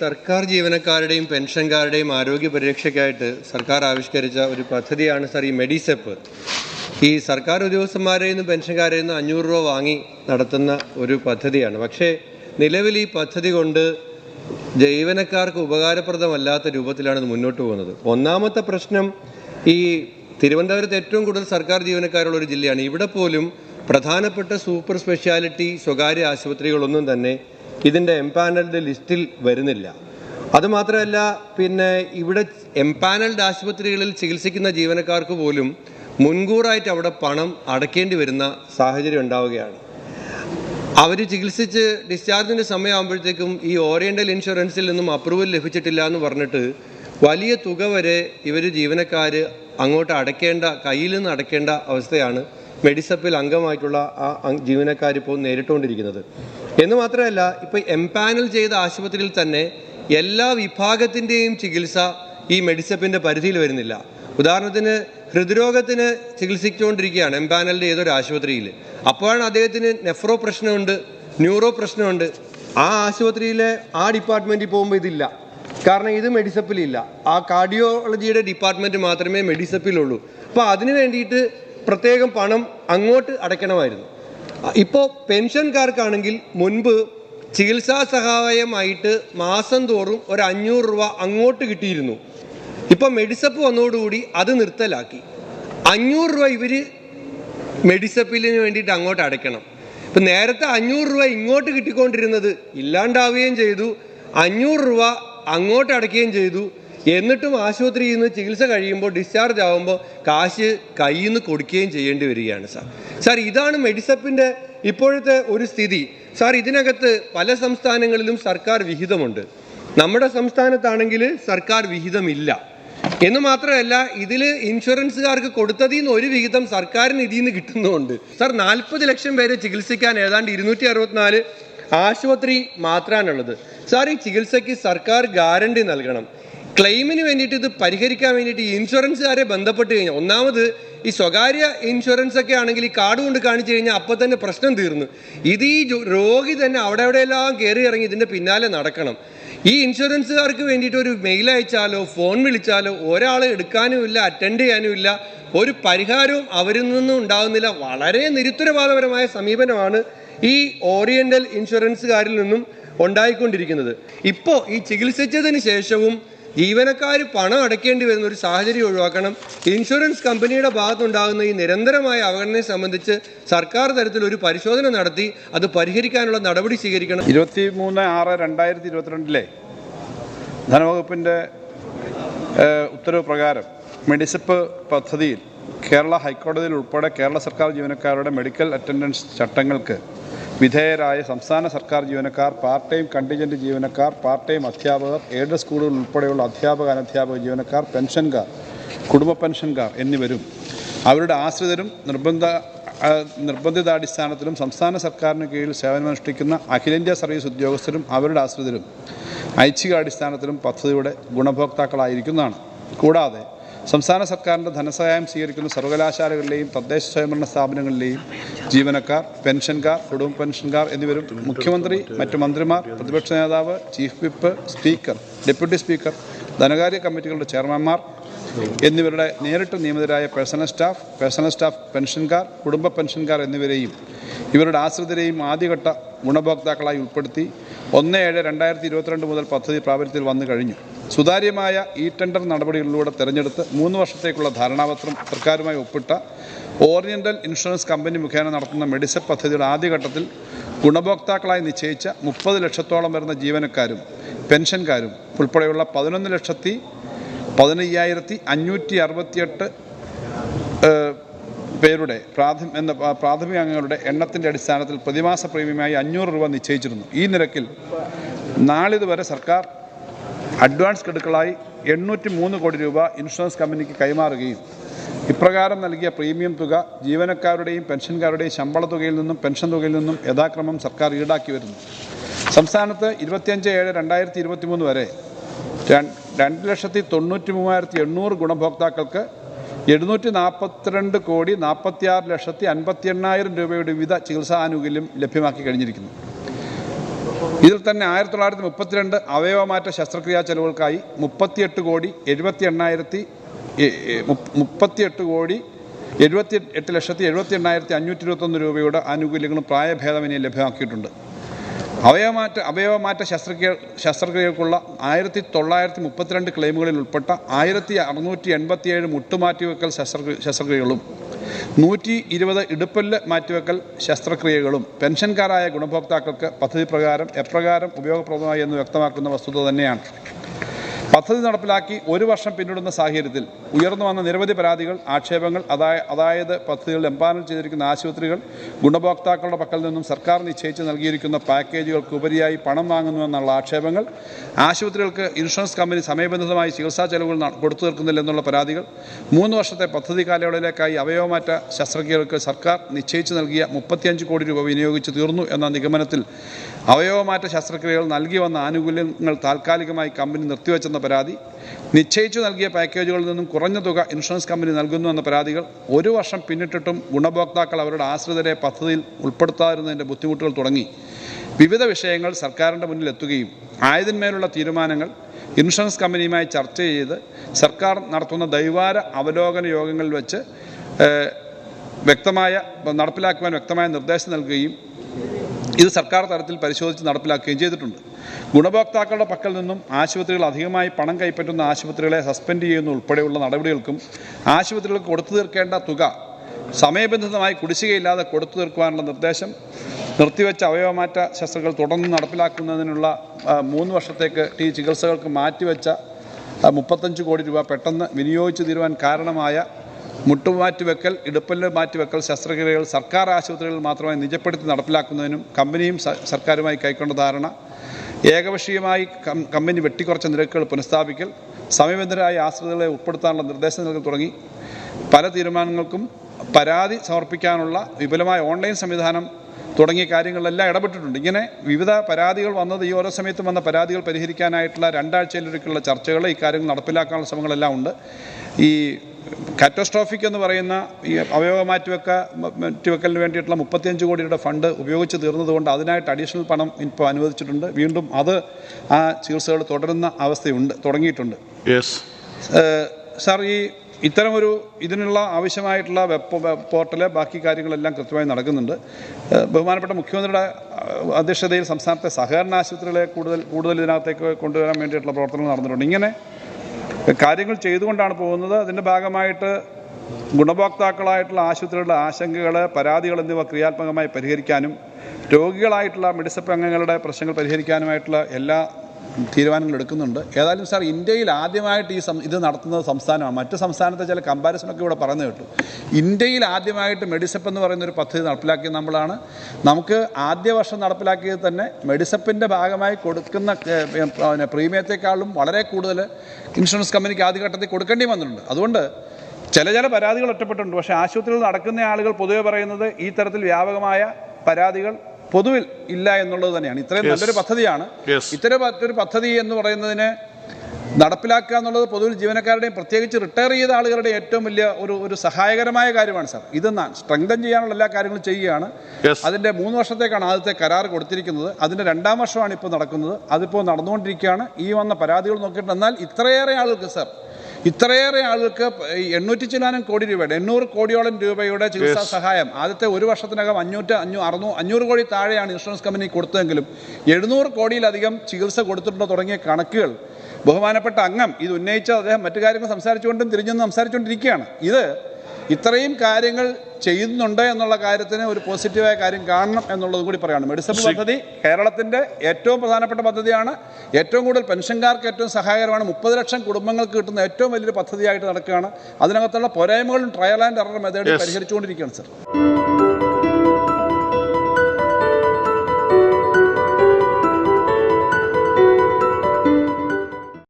സർക്കാർ ജീവനക്കാരുടെയും പെൻഷൻകാരുടെയും ആരോഗ്യ പരിരക്ഷയ്ക്കായിട്ട് സർക്കാർ ആവിഷ്കരിച്ച ഒരു പദ്ധതിയാണ് സാർ ഈ മെഡിസെപ്പ്. ഈ സർക്കാർ ഉദ്യോഗസ്ഥന്മാരിൽ നിന്നും പെൻഷൻകാരിൽ നിന്നും അഞ്ഞൂറ് രൂപ വാങ്ങി നടത്തുന്ന ഒരു പദ്ധതിയാണ്. പക്ഷേ നിലവിൽ ഈ പദ്ധതി കൊണ്ട് ജീവനക്കാർക്ക് ഉപകാരപ്രദമല്ലാത്ത രൂപത്തിലാണ് ഇത് മുന്നോട്ട് പോകുന്നത്. ഒന്നാമത്തെ പ്രശ്നം ഈ തിരുവനന്തപുരത്ത് ഏറ്റവും കൂടുതൽ സർക്കാർ ജീവനക്കാരുള്ള ഒരു ജില്ലയാണ്. ഇവിടെ പോലും പ്രധാനപ്പെട്ട സൂപ്പർ സ്പെഷ്യാലിറ്റി സ്വകാര്യ ആശുപത്രികളൊന്നും തന്നെ ഇതിന്റെ എംപാനൽഡ് ലിസ്റ്റിൽ വരുന്നില്ല. അതുമാത്രമല്ല പിന്നെ ഇവിടെ എംപാനൽഡ് ആശുപത്രികളിൽ ചികിത്സിക്കുന്ന ജീവനക്കാർക്ക് പോലും മുൻകൂറായിട്ട് അവിടെ പണം അടയ്ക്കേണ്ടി വരുന്ന സാഹചര്യം ഉണ്ടാവുകയാണ്. അവർ ചികിത്സിച്ച് ഡിസ്ചാർജിന്റെ സമയമാകുമ്പോഴത്തേക്കും ഈ ഓറിയന്റൽ ഇൻഷുറൻസിൽ നിന്നും അപ്രൂവൽ ലഭിച്ചിട്ടില്ല എന്ന് പറഞ്ഞിട്ട് വലിയ തുക വരെ ഇവർ ജീവനക്കാർ അങ്ങോട്ട് അടയ്ക്കേണ്ട കയ്യിൽ നിന്ന് അടയ്ക്കേണ്ട അവസ്ഥയാണ് മെഡിസപ്പിൽ അംഗമായിട്ടുള്ള ആ ജീവനക്കാരിപ്പോൾ നേരിട്ടുകൊണ്ടിരിക്കുന്നത്. എന്ന് മാത്രമല്ല ഇപ്പോൾ എംപാനൽ ചെയ്ത ആശുപത്രിയിൽ തന്നെ എല്ലാ വിഭാഗത്തിന്റെയും ചികിത്സ ഈ മെഡിസപ്പിന്റെ പരിധിയിൽ വരുന്നില്ല. ഉദാഹരണത്തിന് ഹൃദ്രോഗത്തിന് ചികിത്സിച്ചുകൊണ്ടിരിക്കുകയാണ് എംപാനലിന്റെ ഏതൊരു ആശുപത്രിയിൽ. അപ്പോഴാണ് അദ്ദേഹത്തിന് നെഫ്രോ പ്രശ്നമുണ്ട് ന്യൂറോ പ്രശ്നമുണ്ട്. ആ ആശുപത്രിയിലെ ആ ഡിപ്പാർട്ട്മെന്റിൽ പോകുമ്പോൾ ഇതില്ല. കാരണം ഇത് മെഡിസപ്പിലില്ല. ആ കാർഡിയോളജിയുടെ ഡിപ്പാർട്ട്മെന്റ് മാത്രമേ മെഡിസപ്പിലുള്ളൂ. അപ്പോൾ അതിനു വേണ്ടിയിട്ട് പ്രത്യേകം പണം അങ്ങോട്ട് അടയ്ക്കണമായിരുന്നു. ഇപ്പോൾ പെൻഷൻകാർക്കാണെങ്കിൽ മുൻപ് ചികിത്സാ സഹായമായിട്ട് മാസം തോറും ഒരു അഞ്ഞൂറ് രൂപ അങ്ങോട്ട് കിട്ടിയിരുന്നു. ഇപ്പം മെഡിസപ്പ് വന്നതോടുകൂടി അത് നിർത്തലാക്കി. അഞ്ഞൂറ് രൂപ ഇവർ മെഡിസപ്പിലിന് വേണ്ടിയിട്ട് അങ്ങോട്ട് അടയ്ക്കണം. ഇപ്പം നേരത്തെ അഞ്ഞൂറ് രൂപ ഇങ്ങോട്ട് കിട്ടിക്കൊണ്ടിരുന്നത് ഇല്ലാണ്ടാവുകയും ചെയ്തു. അഞ്ഞൂറ് രൂപ അങ്ങോട്ട് അടയ്ക്കുകയും ചെയ്തു. എന്നിട്ടും ആശുപത്രിയിൽ നിന്ന് ചികിത്സ കഴിയുമ്പോൾ ഡിസ്ചാർജ് ആകുമ്പോൾ കാശ് കയ്യിൽ നിന്ന് കൊടുക്കുകയും ചെയ്യേണ്ടി വരികയാണ് സാർ സാർ ഇതാണ് മെഡിസപ്പിന്റെ ഇപ്പോഴത്തെ ഒരു സ്ഥിതി. സാർ ഇതിനകത്ത് പല സംസ്ഥാനങ്ങളിലും സർക്കാർ വിഹിതമുണ്ട്. നമ്മുടെ സംസ്ഥാനത്താണെങ്കിൽ സർക്കാർ വിഹിതമില്ല. എന്ന് മാത്രമല്ല ഇതിൽ ഇൻഷുറൻസുകാർക്ക് കൊടുത്തതിൽ നിന്ന് ഒരു വിഹിതം സർക്കാരിന് ഇതിൽ നിന്ന് കിട്ടുന്നുമുണ്ട്. സാർ നാൽപ്പത് ലക്ഷം പേരെ ചികിത്സിക്കാൻ ഏതാണ്ട് ഇരുന്നൂറ്റി അറുപത്തിനാല് ആശുപത്രി മാത്രമാണുള്ളത് സാർ ഈ ചികിത്സയ്ക്ക് സർക്കാർ ഗ്യാരണ്ടി നൽകണം. ക്ലെയിമിന് വേണ്ടിയിട്ട് ഇത് പരിഹരിക്കാൻ വേണ്ടിയിട്ട് ഈ ഇൻഷുറൻസുകാരെ ബന്ധപ്പെട്ട് കഴിഞ്ഞാൽ ഒന്നാമത് ഈ സ്വകാര്യ ഇൻഷുറൻസ് ഒക്കെ ആണെങ്കിൽ ഈ കാർഡ് കൊണ്ട് കാണിച്ചു കഴിഞ്ഞാൽ അപ്പം തന്നെ പ്രശ്നം തീർന്നു. ഇത് ഈ രോഗി തന്നെ അവിടെ എവിടെയെല്ലാം കയറി ഇറങ്ങി ഇതിന്റെ പിന്നാലെ നടക്കണം. ഈ ഇൻഷുറൻസുകാർക്ക് വേണ്ടിയിട്ട് ഒരു മെയിൽ അയച്ചാലോ ഫോൺ വിളിച്ചാലോ ഒരാൾ എടുക്കാനും ഇല്ല അറ്റൻഡ് ചെയ്യാനും ഇല്ല ഒരു പരിഹാരവും അവരിൽ നിന്നും ഉണ്ടാകുന്നില്ല. വളരെ നിരുത്തരവാദപരമായ സമീപനമാണ് ഈ ഓറിയന്റൽ ഇൻഷുറൻസുകാരിൽ നിന്നും ഉണ്ടായിക്കൊണ്ടിരിക്കുന്നത്. ഇപ്പോൾ ഈ ചികിത്സിച്ചതിന് ശേഷവും ജീവനക്കാർ പണം അടയ്ക്കേണ്ടി വരുന്ന ഒരു സാഹചര്യം ഒഴിവാക്കണം. ഇൻഷുറൻസ് കമ്പനിയുടെ ഭാഗത്തുണ്ടാകുന്ന ഈ നിരന്തരമായ അവഗണനയെ സംബന്ധിച്ച് സർക്കാർ തലത്തിൽ ഒരു പരിശോധന നടത്തി അത് പരിഹരിക്കാനുള്ള നടപടി സ്വീകരിക്കണം. ഇരുപത്തി മൂന്ന് ആറ് രണ്ടായിരത്തി ഇരുപത്തിരണ്ടിലെ ധനവകുപ്പിന്റെ ഉത്തരവ് പ്രകാരം മെഡിസിപ്പ് പദ്ധതിയിൽ കേരള ഹൈക്കോടതിയിൽ ഉൾപ്പെടെ കേരള സർക്കാർ ജീവനക്കാരുടെ മെഡിക്കൽ അറ്റൻഡൻസ് ചട്ടങ്ങൾക്ക് വിധേയരായ സംസ്ഥാന സർക്കാർ ജീവനക്കാർ പാർട്ട് ടൈം കണ്ടിജന്റ് ജീവനക്കാർ പാർട്ട് ടൈം അധ്യാപകർ എയ്ഡ് സ്കൂളുകൾ ഉൾപ്പെടെയുള്ള അധ്യാപക അനധ്യാപക ജീവനക്കാർ പെൻഷൻകാർ കുടുംബ പെൻഷൻകാർ എന്നിവരും അവരുടെ ആശ്രിതരും നിർബന്ധ നിർബന്ധിതാടിസ്ഥാനത്തിലും സംസ്ഥാന സർക്കാരിന് കീഴിൽ സേവനമനുഷ്ഠിക്കുന്ന അഖിലേന്ത്യാ സർവീസ് ഉദ്യോഗസ്ഥരും അവരുടെ ആശ്രിതരും ഐച്ഛികാടിസ്ഥാനത്തിലും പദ്ധതിയുടെ ഗുണഭോക്താക്കളായിരിക്കുന്നതാണ്. കൂടാതെ സംസ്ഥാന സർക്കാരിന്റെ ധനസഹായം സ്വീകരിക്കുന്ന സർവകലാശാലകളിലെയും തദ്ദേശ സ്വയംഭരണ സ്ഥാപനങ്ങളിലെയും ജീവനക്കാർ പെൻഷൻകാർ കുടുംബ പെൻഷൻകാർ എന്നിവരും മുഖ്യമന്ത്രി മറ്റ് മന്ത്രിമാർ പ്രതിപക്ഷ നേതാവ് chief whip speaker deputy speaker ധനകാര്യ കമ്മിറ്റികളുടെ ചെയർമാൻമാർ എന്നിവരുടെ നേരിട്ട് നിയമിതരായ പേഴ്സണൽ സ്റ്റാഫ് പേഴ്സണൽ സ്റ്റാഫ് പെൻഷൻകാർ കുടുംബ പെൻഷൻകാർ എന്നിവരെയും ഇവരുടെ ആശ്രിതരെയും ആദ്യഘട്ട ഗുണഭോക്താക്കളായി ഉൾപ്പെടുത്തി ഒന്ന് ഏഴ് രണ്ടായിരത്തി ഇരുപത്തിരണ്ട് മുതൽ പദ്ധതി പ്രാബല്യത്തിൽ വന്നു കഴിഞ്ഞു. സുതാര്യമായ ഇ ടെൻഡർ നടപടികളിലൂടെ തെരഞ്ഞെടുത്ത് മൂന്ന് വർഷത്തേക്കുള്ള ധാരണാപത്രം സർക്കാരുമായി ഒപ്പിട്ട ഓറിയന്റൽ ഇൻഷുറൻസ് കമ്പനി മുഖേന നടത്തുന്ന മെഡിസെപ്പ് പദ്ധതിയുടെ ആദ്യഘട്ടത്തിൽ ഗുണഭോക്താക്കളായി നിശ്ചയിച്ച മുപ്പത് ലക്ഷത്തോളം വരുന്ന ജീവനക്കാരും പെൻഷൻകാരും ഉൾപ്പെടെയുള്ള പതിനൊന്ന് ലക്ഷത്തി പതിനയ്യായിരത്തി അഞ്ഞൂറ്റി അറുപത്തിയെട്ട് പേരുടെ പ്രാഥമിക എന്ന പ്രാഥമിക അംഗങ്ങളുടെ എണ്ണത്തിന്റെ അടിസ്ഥാനത്തിൽ പ്രതിമാസ പ്രീമിയമായി അഞ്ഞൂറ് രൂപ നിശ്ചയിച്ചിരുന്നു. ഈ നിരക്കിൽ നാളിതുവരെ സർക്കാർ അഡ്വാൻസ് ഗഡുക്കളായി എണ്ണൂറ്റി മൂന്ന് കോടി രൂപ ഇൻഷുറൻസ് കമ്പനിക്ക് കൈമാറുകയും ഇപ്രകാരം നൽകിയ പ്രീമിയം തുക ജീവനക്കാരുടെയും പെൻഷൻകാരുടെയും ശമ്പള തുകയിൽ നിന്നും പെൻഷൻ തുകയിൽ നിന്നും യഥാക്രമം സർക്കാർ ഈടാക്കി വരുന്നു. സംസ്ഥാനത്ത് ഇരുപത്തിയഞ്ച് ഏഴ് രണ്ടായിരത്തി ഇരുപത്തി മൂന്ന് വരെ രണ്ട് ലക്ഷത്തി തൊണ്ണൂറ്റി മൂവായിരത്തി എണ്ണൂറ് ഗുണഭോക്താക്കൾക്ക് എഴുന്നൂറ്റി നാൽപ്പത്തിരണ്ട് കോടി നാൽപ്പത്തിയാറ് ലക്ഷത്തി അൻപത്തി എണ്ണായിരം രൂപയുടെ വിവിധ ചികിത്സാ ആനുകൂല്യം ലഭ്യമാക്കി കഴിഞ്ഞിരിക്കുന്നു. ഇതിൽ തന്നെ ആയിരത്തി തൊള്ളായിരത്തി മുപ്പത്തിരണ്ട് അവയവമാറ്റ ശസ്ത്രക്രിയാ ചെലവുകൾക്കായി മുപ്പത്തിയെട്ട് കോടി എഴുപത്തി എണ്ണായിരത്തി മുപ്പത്തിയെട്ട് കോടി എഴുപത്തി എട്ട് ലക്ഷത്തി എഴുപത്തി എണ്ണായിരത്തി അഞ്ഞൂറ്റി ഇരുപത്തൊന്ന് രൂപയുടെ ആനുകൂല്യങ്ങളും പ്രായഭേദമന്യേ ലഭ്യമാക്കിയിട്ടുണ്ട്. അവയവമാറ്റ അവയവമാറ്റ ശസ്ത്രക്രിയ ശസ്ത്രക്രിയകൾക്കുള്ള ആയിരത്തി തൊള്ളായിരത്തി മുപ്പത്തിരണ്ട് ക്ലെയിമുകളിൽ ഉൾപ്പെട്ട ആയിരത്തി അറുന്നൂറ്റി എൺപത്തിയേഴ് മുട്ടുമാറ്റിവെക്കൽ ശസ്ത്രക്രിയ ശസ്ത്രക്രിയകളും നൂറ്റി ഇരുപത് ഇടുപ്പല്ല് മാറ്റിവെക്കൽ ശസ്ത്രക്രിയകളും പെൻഷൻകാരായ ഗുണഭോക്താക്കൾക്ക് പദ്ധതി പ്രകാരം എപ്രകാരം ഉപയോഗപ്രദമായി എന്ന് വ്യക്തമാക്കുന്ന വസ്തുത തന്നെയാണ്. പദ്ധതി നടപ്പിലാക്കി ഒരു വർഷം പിന്നിടുന്ന സാഹചര്യത്തിൽ ഉയർന്നു വന്ന നിരവധി പരാതികൾ ആക്ഷേപങ്ങൾ അതായ അതായത് പദ്ധതികൾ എംപാനൽ ചെയ്തിരിക്കുന്ന ആശുപത്രികൾ ഗുണഭോക്താക്കളുടെ പക്കൽ നിന്നും സർക്കാർ നിശ്ചയിച്ച് നൽകിയിരിക്കുന്ന പാക്കേജുകൾക്ക് ഉപരിയായി പണം വാങ്ങുന്നുവെന്നുള്ള ആക്ഷേപങ്ങൾ ആശുപത്രികൾക്ക് ഇൻഷുറൻസ് കമ്പനി സമയബന്ധിതമായി ചികിത്സാ ചെലവുകൾ കൊടുത്തു തീർക്കുന്നില്ലെന്നുള്ള പരാതികൾ മൂന്ന് വർഷത്തെ പദ്ധതി കാലയളവിലേക്കായി അവയവമാറ്റ ശസ്ത്രക്രിയകൾക്ക് സർക്കാർ നിശ്ചയിച്ച് നൽകിയ മുപ്പത്തിയഞ്ച് കോടി രൂപ വിനിയോഗിച്ച് തീർന്നു എന്ന നിഗമനത്തിൽ അവയവമാറ്റ ശസ്ത്രക്രിയകൾ നൽകി വന്ന ആനുകൂല്യങ്ങൾ താൽക്കാലികമായി കമ്പനി നിർത്തിവെച്ചെന്ന പരാതി നിശ്ചയിച്ചു നൽകിയ പാക്കേജുകളിൽ നിന്നും കുറഞ്ഞ തുക ഇൻഷുറൻസ് കമ്പനി നൽകുന്നു എന്ന പരാതികൾ ഒരു വർഷം പിന്നിട്ടിട്ടും ഗുണഭോക്താക്കൾ അവരുടെ ആശ്രിതരെ പദ്ധതിയിൽ ഉൾപ്പെടുത്താതിരുന്നതിന്റെ ബുദ്ധിമുട്ടുകൾ തുടങ്ങി. വിവിധ വിഷയങ്ങൾ സർക്കാരിന്റെ മുന്നിൽ എത്തുകയും ആയതിന്മേലുള്ള തീരുമാനങ്ങൾ ഇൻഷുറൻസ് കമ്പനിയുമായി ചർച്ച ചെയ്ത് സർക്കാർ നടത്തുന്ന ദൈവാര അവലോകന യോഗങ്ങളിൽ വെച്ച് വ്യക്തമായ നടപ്പിലാക്കുവാൻ വ്യക്തമായ നിർദ്ദേശം നൽകുകയും ഇത് സർക്കാർ തലത്തിൽ പരിശോധിച്ച് നടപ്പിലാക്കുകയും ചെയ്തിട്ടുണ്ട്. ഗുണഭോക്താക്കളുടെ പക്കൽ നിന്നും ആശുപത്രികൾ അധികമായി പണം കൈപ്പറ്റുന്ന ആശുപത്രികളെ സസ്പെൻഡ് ചെയ്യുന്ന ഉൾപ്പെടെയുള്ള നടപടികൾക്കും ആശുപത്രികൾക്ക് കൊടുത്തു തീർക്കേണ്ട തുക സമയബന്ധിതമായി കുടിശ്ശികയില്ലാതെ കൊടുത്തു തീർക്കുവാനുള്ള നിർദ്ദേശം നിർത്തിവെച്ച അവയവമാറ്റ ശസ്ത്രങ്ങൾ തുടർന്ന് നടപ്പിലാക്കുന്നതിനുള്ള മൂന്ന് വർഷത്തേക്ക് ഈ ചികിത്സകൾക്ക് മാറ്റിവെച്ച മുപ്പത്തഞ്ച് കോടി രൂപ പെട്ടെന്ന് വിനിയോഗിച്ചു തീരുവാൻ കാരണമായ മുട്ടുമാറ്റിവെക്കൽ ഇടുപ്പല്ല് മാറ്റിവെക്കൽ ശസ്ത്രക്രിയകൾ സർക്കാർ ആശുപത്രികളിൽ മാത്രമായി നിജപ്പെടുത്തി നടപ്പിലാക്കുന്നതിനും കമ്പനിയും സർക്കാരുമായി കൈക്കൊണ്ട ധാരണ. ഏകപക്ഷീയമായി കമ്പനി വെട്ടിക്കുറച്ച നിരക്കുകൾ പുനഃസ്ഥാപിക്കൽ സമയബന്ധരായ ആശ്രിതകളെ ഉൾപ്പെടുത്താനുള്ള നിർദ്ദേശം നൽകൽ തുടങ്ങി. പല തീരുമാനങ്ങൾക്കും പരാതി സമർപ്പിക്കാനുള്ള വിപുലമായ ഓൺലൈൻ സംവിധാനം തുടങ്ങിയ കാര്യങ്ങളിലെല്ലാം ഇടപെട്ടിട്ടുണ്ട്. ഇങ്ങനെ വിവിധ പരാതികൾ വന്നത് ഈ ഓരോ സമയത്തും വന്ന പരാതികൾ പരിഹരിക്കാനായിട്ടുള്ള രണ്ടാഴ്ചയിലൊരിക്കലുള്ള ചർച്ചകൾ ഈ കാര്യങ്ങൾ നടപ്പിലാക്കാനുള്ള ശ്രമങ്ങളെല്ലാം ഉണ്ട്. ഈ കാറ്റോസ്ട്രോഫിക് എന്ന് പറയുന്ന ഈ അവയവ മാറ്റിവെക്ക മാറ്റിവെക്കലിന് വേണ്ടിയിട്ടുള്ള മുപ്പത്തിയഞ്ച് കോടിയുടെ ഫണ്ട് ഉപയോഗിച്ച് തീർന്നതുകൊണ്ട് അതിനായിട്ട് അഡീഷണൽ പണം ഇപ്പോൾ അനുവദിച്ചിട്ടുണ്ട്. വീണ്ടും അത് ആ ചികിത്സകൾ തുടരുന്ന അവസ്ഥയുണ്ട് തുടങ്ങിയിട്ടുണ്ട്. സാർ ഈ ഇത്തരമൊരു ഇതിനുള്ള ആവശ്യമായിട്ടുള്ള വെബ് വെബ് പോർട്ടൽ ബാക്കി കാര്യങ്ങളെല്ലാം കൃത്യമായി നടക്കുന്നുണ്ട്. ബഹുമാനപ്പെട്ട മുഖ്യമന്ത്രിയുടെ അധ്യക്ഷതയിൽ സംസ്ഥാനത്തെ സഹകരണ ആശുപത്രികളെ കൂടുതൽ കൂടുതൽ ഇതിനകത്തേക്ക് കൊണ്ടുവരാൻ വേണ്ടിയിട്ടുള്ള പ്രവർത്തനങ്ങൾ നടന്നിട്ടുണ്ട്. ഇങ്ങനെ കാര്യങ്ങൾ ചെയ്തുകൊണ്ടാണ് പോകുന്നത്. അതിന്റെ ഭാഗമായിട്ട് ഗുണഭോക്താക്കളായിട്ടുള്ള ആശുപത്രികളുടെ ആശങ്കകൾ പരാതികൾ എന്നിവ ക്രിയാത്മകമായി പരിഹരിക്കാനും രോഗികളായിട്ടുള്ള മെഡിസപ്പ് അംഗങ്ങളുടെ പ്രശ്നങ്ങൾ പരിഹരിക്കാനുമായിട്ടുള്ള എല്ലാ തീരുമാനങ്ങൾ എടുക്കുന്നുണ്ട്. ഏതായാലും സാർ ഇന്ത്യയിൽ ആദ്യമായിട്ട് ഈ ഇത് നടത്തുന്നത് സംസ്ഥാനമാണ്. മറ്റ് സംസ്ഥാനത്തെ ചില കമ്പാരിസണൊക്കെ ഇവിടെ പറഞ്ഞു കേട്ടു. ഇന്ത്യയിൽ ആദ്യമായിട്ട് മെഡിസപ്പ് എന്ന് പറയുന്ന ഒരു പദ്ധതി നടപ്പിലാക്കിയത് നമ്മളാണ്. നമുക്ക് ആദ്യ വർഷം നടപ്പിലാക്കിയത് തന്നെ മെഡിസപ്പിന്റെ ഭാഗമായി കൊടുക്കുന്ന പിന്നെ പ്രീമിയത്തെക്കാളും വളരെ കൂടുതൽ ഇൻഷുറൻസ് കമ്പനിക്ക് ആദ്യഘട്ടത്തിൽ കൊടുക്കേണ്ടി വന്നിട്ടുണ്ട്. അതുകൊണ്ട് ചില ചില പരാതികൾ ഒറ്റപ്പെട്ടിട്ടുണ്ട്. പക്ഷേ ആശുപത്രിയിൽ നടക്കുന്ന ആളുകൾ പൊതുവെ പറയുന്നത് ഈ തരത്തിൽ വ്യാപകമായ പരാതികൾ പൊതുവിൽ ഇല്ല എന്നുള്ളത് തന്നെയാണ്. ഇത്രയും നല്ലൊരു പദ്ധതിയാണ്. ഇത്തരം ഒരു പദ്ധതി എന്ന് പറയുന്നതിന് നടപ്പിലാക്കുക എന്നുള്ളത് പൊതുവിൽ ജീവനക്കാരുടെയും പ്രത്യേകിച്ച് റിട്ടയർ ചെയ്ത ആളുകളുടെ ഏറ്റവും വലിയ ഒരു ഒരു സഹായകരമായ കാര്യമാണ് സാർ. ഇത് സ്ട്രെങ്തൻ ചെയ്യാനുള്ള എല്ലാ കാര്യങ്ങളും ചെയ്യുകയാണ്. അതിന്റെ അതിന്റെ മൂന്ന് വർഷത്തേക്കാണ് ആദ്യത്തെ കരാർ കൊടുത്തിരിക്കുന്നത്. അതിന്റെ രണ്ടാം വർഷമാണ് ഇപ്പോൾ നടക്കുന്നത്. അതിപ്പോൾ നടന്നുകൊണ്ടിരിക്കുകയാണ്. ഈ വന്ന പരാതികൾ നോക്കിയിട്ട് എന്നാൽ ഇത്രയേറെ ആളുകൾക്ക് സാർ ഇത്രയേറെ ആളുകൾക്ക് എണ്ണൂറ്റി ചില്ലാനും കോടി രൂപയുടെ എണ്ണൂറ് കോടിയോളം രൂപയുടെ ചികിത്സാ സഹായം ആദ്യത്തെ ഒരു വർഷത്തിനകം അഞ്ഞൂറ്റ അഞ്ഞൂ അറുന്നൂ അഞ്ഞൂറ് കോടി താഴെയാണ് ഇൻഷുറൻസ് കമ്പനി കൊടുത്തതെങ്കിലും എഴുന്നൂറ് കോടിയിലധികം ചികിത്സ കൊടുത്തിട്ടുണ്ടോ തുടങ്ങിയ കണക്കുകൾ. ബഹുമാനപ്പെട്ട അംഗം ഇത് ഉന്നയിച്ച അദ്ദേഹം മറ്റു കാര്യങ്ങൾ സംസാരിച്ചുകൊണ്ടും തിരിഞ്ഞൊന്നും സംസാരിച്ചുകൊണ്ടിരിക്കുകയാണ്. ഇത് ഇത്രയും കാര്യങ്ങൾ ചെയ്യുന്നുണ്ട് എന്നുള്ള കാര്യത്തിന് ഒരു പോസിറ്റീവായ കാര്യം കാണണം എന്നുള്ളത് കൂടി പറയാണ്. മെഡിസിൻ പദ്ധതി കേരളത്തിന്റെ ഏറ്റവും പ്രധാനപ്പെട്ട പദ്ധതിയാണ്. ഏറ്റവും കൂടുതൽ പെൻഷൻകാർക്ക് ഏറ്റവും സഹായകരമാണ്. മുപ്പത് ലക്ഷം കുടുംബങ്ങൾക്ക് കിട്ടുന്ന ഏറ്റവും വലിയൊരു പദ്ധതിയായിട്ട് നടക്കുകയാണ്. അതിനകത്തുള്ള പോരായ്മകളും ട്രയൽ ആൻഡ് എറർ മെത്തേഡ്. പരിഹരിച്ചുകൊണ്ടിരിക്കുകയാണ് സർ